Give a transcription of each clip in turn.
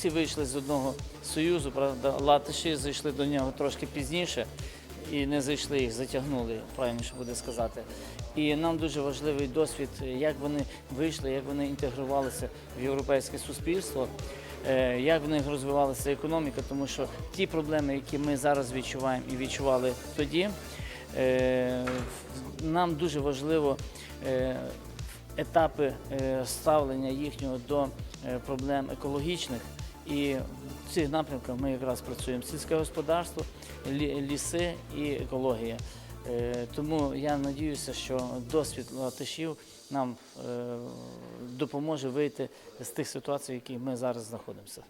всі вийшли з одного союзу, правда, латиші зайшли до нього трошки пізніше і не зайшли їх, затягнули, правильніше буде сказати. І нам дуже важливий досвід, як вони вийшли, як вони інтегрувалися в європейське суспільство, е, як в них розвивалася економіка, тому що ті проблеми, які ми зараз відчуваємо і відчували тоді, е, нам дуже важливо е, етапи ставлення їхнього до проблем екологічних. І в цих напрямках ми якраз працюємо сільське господарство, ліси і екологія. Е, Тому я надіюся, що досвід латишів нам е, допоможе вийти з тих ситуацій, в яких ми зараз знаходимося.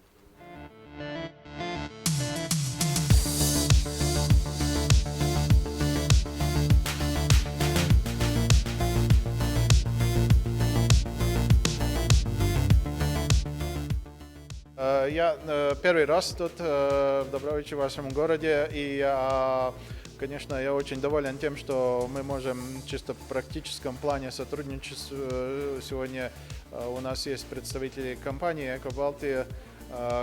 Я э, первый раз тут э, в Добровиче, в вашем городе, и я, конечно, я очень доволен тем, что мы можем чисто в практическом плане сотрудничать. Э, Сегодня у нас есть представители компании «Экобалтия»,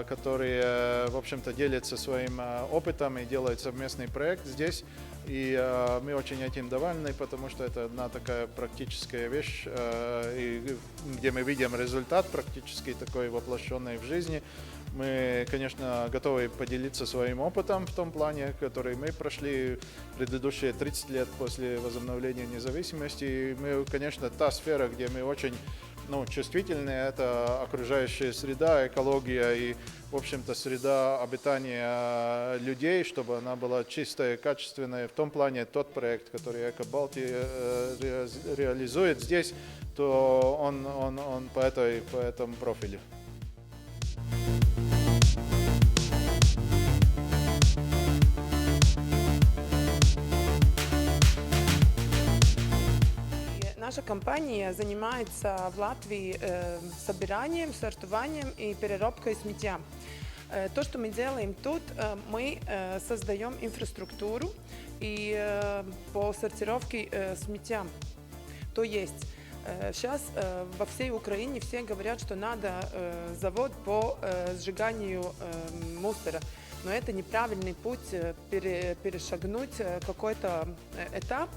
которые, э, в общем-то, делятся своим э, опытом и делают совместный проект здесь. И э, мы очень этим довольны, потому что это одна такая практическая вещь, э, где мы видим результат практически такой воплощенный в жизни. Мы, конечно, готовы поделиться своим опытом в том плане, который мы прошли предыдущие 30 лет после возобновления независимости. И мы, конечно, та сфера, где мы очень ну, чувствительны, это окружающая среда, экология и, в общем-то, среда обитания людей, чтобы она была чистая, качественная. В том плане тот проект, который Экобалти э, ре- реализует здесь, то он, он, он по, этой, по этому профилю. Наша компания занимается в Латвии э, собиранием, сортированием и переработкой сметя. Э, То, что мы делаем тут, э, мы создаем инфраструктуру и по сортировке сметя. То есть сейчас во всей Украине все говорят, что надо завод по сжиганию мусора. Но это неправильный путь пере- перешагнуть какой-то этап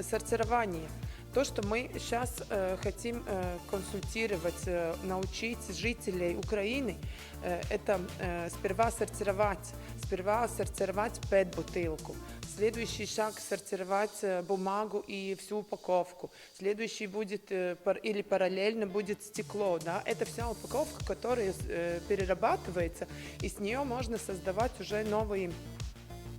сортирования. То, что мы сейчас э, хотим э, консультировать, э, научить жителей Украины, э, это э, сперва сортировать, сперва сортировать пэт-бутылку. Следующий шаг – сортировать э, бумагу и всю упаковку. Следующий будет, э, пар- или параллельно будет стекло. Да? Это вся упаковка, которая э, перерабатывается, и с нее можно создавать уже новые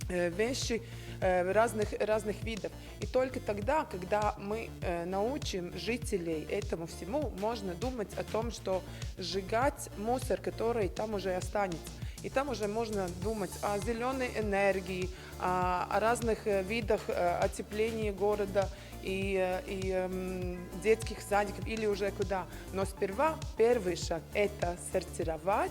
э, вещи разных, разных видов. И только тогда, когда мы э, научим жителей этому всему, можно думать о том, что сжигать мусор, который там уже останется. И там уже можно думать о зеленой энергии, о, разных э, видах э, отепления города и, э, и эм, детских садиков или уже куда. Но сперва первый шаг – это сортировать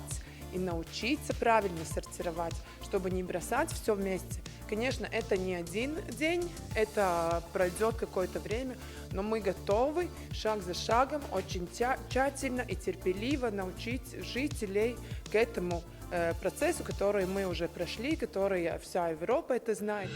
и научиться правильно сортировать, чтобы не бросать все вместе. Конечно, это не один день, это пройдет какое-то время, но мы готовы шаг за шагом очень тщательно и терпеливо научить жителей к этому э, процессу, который мы уже прошли, который вся Европа это знает.